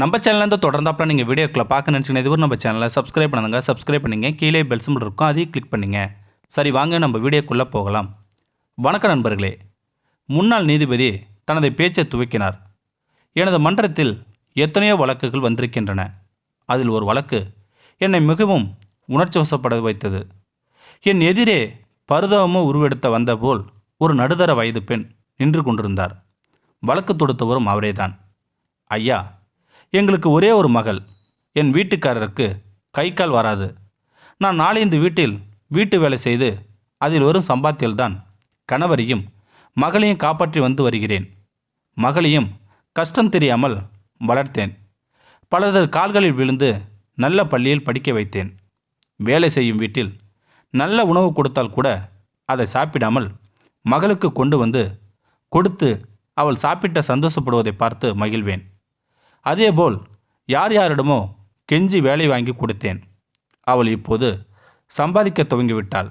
நம்ம சேனல்லேருந்து தொடர்ந்தாப்பில் நீங்கள் வீடியோக்களை பார்க்க நினச்சிங்கன்னா இதுவரை நம்ம சேனலை சப்ஸ்கிரைப் பண்ணுங்க சப்ஸ்கிரைப் பண்ணுங்க கீழே பெல் சிம்பிள் இருக்கும் அதையும் கிளிக் பண்ணுங்க. சரி வாங்க நம்ம வீடியோக்குள்ளே போகலாம். வணக்கம் நண்பர்களே. முன்னாள் நீதிபதி தனது பேச்சை துவக்கினார். எனது மன்றத்தில் எத்தனையோ வழக்குகள் வந்திருக்கின்றன. அதில் ஒரு வழக்கு என்னை மிகவும் உணர்ச்சி வசப்பட வைத்தது. என் எதிரே பரிதாபமோ உருவெடுத்த வந்தபோல் ஒரு நடுத்தர வயது பெண் நின்று கொண்டிருந்தார். வழக்கு தொடுத்தவரும் அவரேதான். ஐயா எங்களுக்கு ஒரே ஒரு மகள். என் வீட்டுக்காரருக்கு கை கால் வராது. நான் நாளைந்து வீட்டில் வீட்டு வேலை செய்து அதில் வரும் சம்பாத்தியல்தான் கணவரையும் மகளையும் காப்பாற்றி வந்து வருகிறேன். மகளையும் கஷ்டம் தெரியாமல் வளர்த்தேன். பலரது கால்களில் விழுந்து நல்ல பள்ளியில் படிக்க வைத்தேன். வேலை செய்யும் வீட்டில் நல்ல உணவு கொடுத்தால் கூட அதை சாப்பிடாமல் மகளுக்கு கொண்டு வந்து கொடுத்து அவள் சாப்பிட்ட சந்தோஷப்படுவதை பார்த்து மகிழ்வேன். அதேபோல் யார் யாரிடமோ கெஞ்சி வேலை வாங்கி கொடுத்தேன். அவள் இப்போது சம்பாதிக்க துவங்கிவிட்டாள்.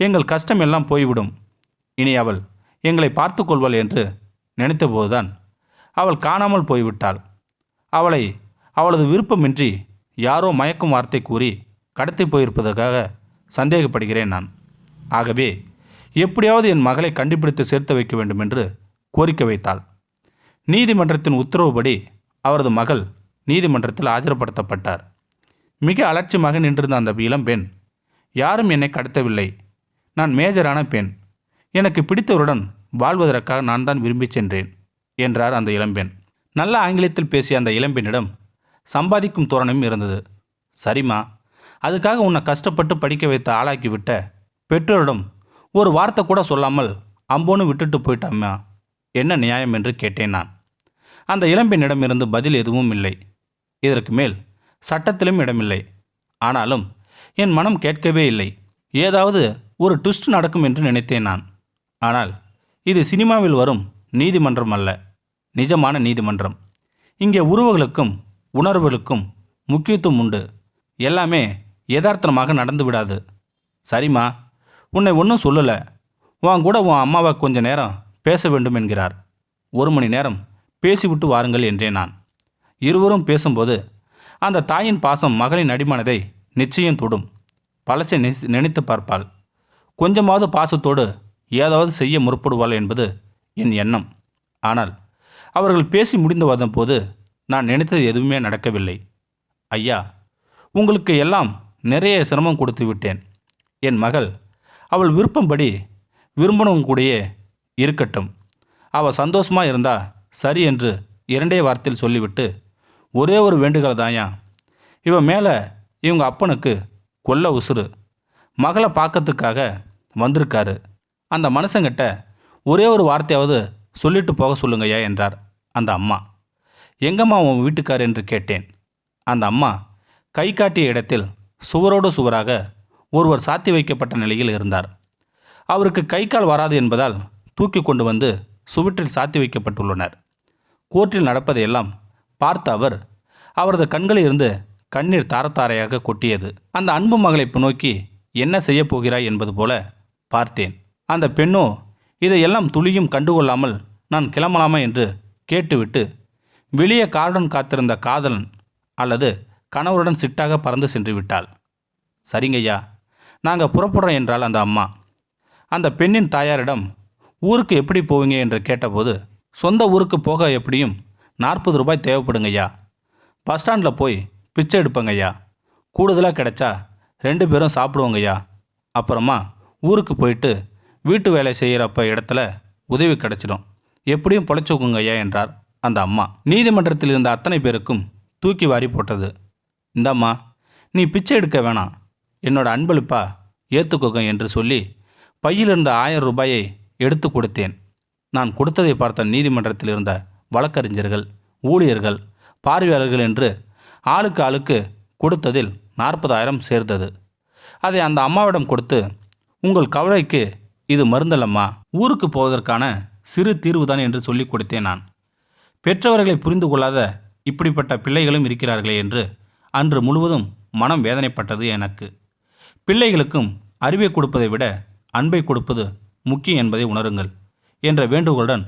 எங்கள் கஷ்டம் எல்லாம் போய்விடும். இனி அவள் எங்களை பார்த்து கொள்வாள் என்று நினைத்தபோதுதான் அவள் காணாமல் போய்விட்டாள். அவளை அவளது விருப்பமின்றி யாரோ மயக்கும் வார்த்தை கூறி கடத்தி போயிருப்பதற்காக சந்தேகப்படுகிறேன் நான். ஆகவே எப்படியாவது என் மகளை கண்டுபிடித்து சேர்த்து வைக்க வேண்டும் என்று கோரிக்கை வைத்தாள். நீதிமன்றத்தின் உத்தரவுப்படி அவரது மகள் நீதிமன்றத்தில் ஆஜர்படுத்தப்பட்டார். மிக அலட்சியமாக நின்றிருந்த அந்த இளம்பெண் யாரும் என்னை கடத்தவில்லை. நான் மேஜரான பெண். எனக்கு பிடித்தவருடன் வாழ்வதற்காக நான் தான் விரும்பிச் சென்றேன் என்றார் அந்த இளம்பெண். நல்ல ஆங்கிலத்தில் பேசிய அந்த இளம்பெண்ணிடம் சம்பாதிக்கும் தோரணமும் இருந்தது. சரிம்மா அதுக்காக உன்னை கஷ்டப்பட்டு படிக்க வைத்து ஆளாக்கிவிட்ட பெற்றோரிடம் ஒரு வார்த்தை கூட சொல்லாமல் அம்போன்னு விட்டுட்டு போயிட்டாம்மா. என்ன நியாயம்? என்று கேட்டேன் நான். அந்த இளம்பெண்ணிடமிருந்து பதில் எதுவும் இல்லை. இதற்கு மேல் சட்டத்திலும் இடமில்லை. ஆனாலும் என் மனம் கேட்கவே இல்லை. ஏதாவது ஒரு ட்விஸ்ட் நடக்கும் என்று நினைத்தேன் நான். ஆனால் இது சினிமாவில் வரும் நீதிமன்றம் அல்ல. நிஜமான நீதிமன்றம். இங்கே உறவுகளுக்கும் உணர்வுகளுக்கும் முக்கியத்துவம் உண்டு. எல்லாமே யதார்த்தமாக நடந்து விடாது. சரிம்மா உன்னை ஒன்றும் சொல்லலை. உன் கூட உன் அம்மாவை கொஞ்ச நேரம் பேச வேண்டும் என்கிறார். ஒரு மணி நேரம் பேசிவிட்டு வாருங்கள் என்றேன் நான். இருவரும் பேசும்போது அந்த தாயின் பாசம் மகளின் அடிமனதை நிச்சயம் தொடும். பழசை நினைத்து பார்ப்பாள். கொஞ்சமாவது பாசத்தோடு ஏதாவது செய்ய முற்படுவாள் என்பது என் எண்ணம். ஆனால் அவர்கள் பேசி முடிந்து வந்த போது நான் நினைத்தது எதுவுமே நடக்கவில்லை. ஐயா உங்களுக்கு எல்லாம் நிறைய சிரமம் கொடுத்து விட்டேன். என் மகள் அவள் விருப்பம்படி விரும்பினவங்க கூடயே இருக்கட்டும். அவள் சந்தோஷமாக இருந்தா சரி என்று இரண்டே வார்த்தையில் சொல்லிவிட்டு ஒரே ஒரு வேண்டுகோள் தாயா இவன் மேலே இவங்க அப்பனுக்கு கொல்ல உசுறு. மகளை பார்க்கறதுக்காக வந்திருக்காரு. அந்த மனுஷங்கிட்ட ஒரே ஒரு வார்த்தையாவது சொல்லிட்டு போக சொல்லுங்கய்யா என்றார் அந்த அம்மா. எங்கம்மா உன் வீட்டுக்கார்? என்று கேட்டேன். அந்த அம்மா கை காட்டிய இடத்தில் சுவரோடு சுவராக ஒருவர் சாத்தி வைக்கப்பட்ட நிலையில் இருந்தார். அவருக்கு கை கால் வராது என்பதால் தூக்கி கொண்டு வந்து சுவற்றில் சாத்தி வைக்கப்பட்டுள்ளனர். கோர்ட்டில் நடப்பதையெல்லாம் பார்த்த அவர் அவரது கண்களில் இருந்து கண்ணீர் தாரத்தாரையாக கொட்டியது. அந்த அன்பு மகளை நோக்கி என்ன செய்யப் போகிறாய் என்பது போல பார்த்தேன். அந்த பெண்ணோ இதையெல்லாம் துளியும் கண்டுகொள்ளாமல் நான் கிளம்பலாமா என்று கேட்டுவிட்டு வெளியே காருடன் காத்திருந்த காதலன் அல்லது கணவருடன் சிட்டாக பறந்து சென்று விட்டாள். சரிங்கய்யா நாங்கள் புறப்படுறோம் என்றால் அந்த அம்மா. அந்த பெண்ணின் தாயாரிடம் ஊருக்கு எப்படி போவீங்க? என்று கேட்டபோது சொந்த ஊருக்கு போக எப்படியும் நாற்பது ரூபாய் தேவைப்படுங்கய்யா பஸ் ஸ்டாண்டில் போய் பிச்சை எடுப்பங்கய்யா கூடுதலாக கிடைச்சா ரெண்டு பேரும் சாப்பிடுவோங்கய்யா அப்புறமா ஊருக்கு போயிட்டு வீட்டு வேலை செய்கிறப்ப இடத்துல உதவி கிடைச்சிடும். எப்படியும் பொழைச்சிக்கோங்கய்யா என்றார் அந்த அம்மா. நீதிமன்றத்தில் இருந்த அத்தனை பேருக்கும் தூக்கி வாரி போட்டது. இந்தம்மா நீ பிச்சை எடுக்க வேணாம். என்னோட அன்பளிப்பா ஏற்றுக்கோங்க என்று சொல்லி பையில் இருந்த ஆயிரம் ரூபாயை எடுத்து கொடுத்தேன். நான் கொடுத்ததை பார்த்த நீதிமன்றத்தில் இருந்த வழக்கறிஞர்கள் ஊழியர்கள் பார்வையாளர்கள் என்று ஆளுக்கு ஆளுக்கு கொடுத்ததில் நாற்பதாயிரம் சேர்ந்தது. அதை அந்த அம்மாவிடம் கொடுத்து உங்கள் கவலைக்கு இது மருந்தல்லம்மா. ஊருக்கு போவதற்கான சிறு தீர்வுதான் என்று சொல்லிக் கொடுத்தேன் நான். பெற்றவர்களை புரிந்து கொள்ளாத இப்படிப்பட்ட பிள்ளைகளும் இருக்கிறார்களே என்று அன்று முழுவதும் மனம் வேதனைப்பட்டது எனக்கு. பிள்ளைகளுக்கும் அறிவை கொடுப்பதை விட அன்பை கொடுப்பது முக்கியம் என்பதை உணருங்கள். என்ற வேண்டுகோளுடன்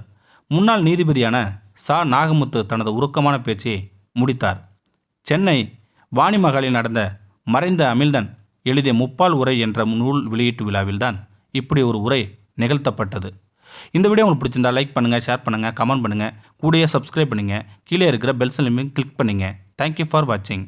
முன்னாள் நீதிபதியான சா. நாகமுத்து தனது உருக்கமான பேச்சை முடித்தார். சென்னை வாணிமகளில் நடந்த மறைந்த அமிழ்தன் எழுதிய முப்பால் உரை என்ற நூல் வெளியீட்டு விழாவில்தான் இப்படி ஒரு உரை நிகழ்த்தப்பட்டது. இந்த வீடியோ உங்களுக்கு பிடிச்சிருந்தா லைக் பண்ணுங்கள் ஷேர் பண்ணுங்கள் கமெண்ட் பண்ணுங்கள் கூடயே சப்ஸ்கிரைப் பண்ணுங்கள் கீழே இருக்கிற பெல் சிலிமையும் கிளிக் பண்ணுங்கள் தேங்க்யூ ஃபார் வாட்சிங்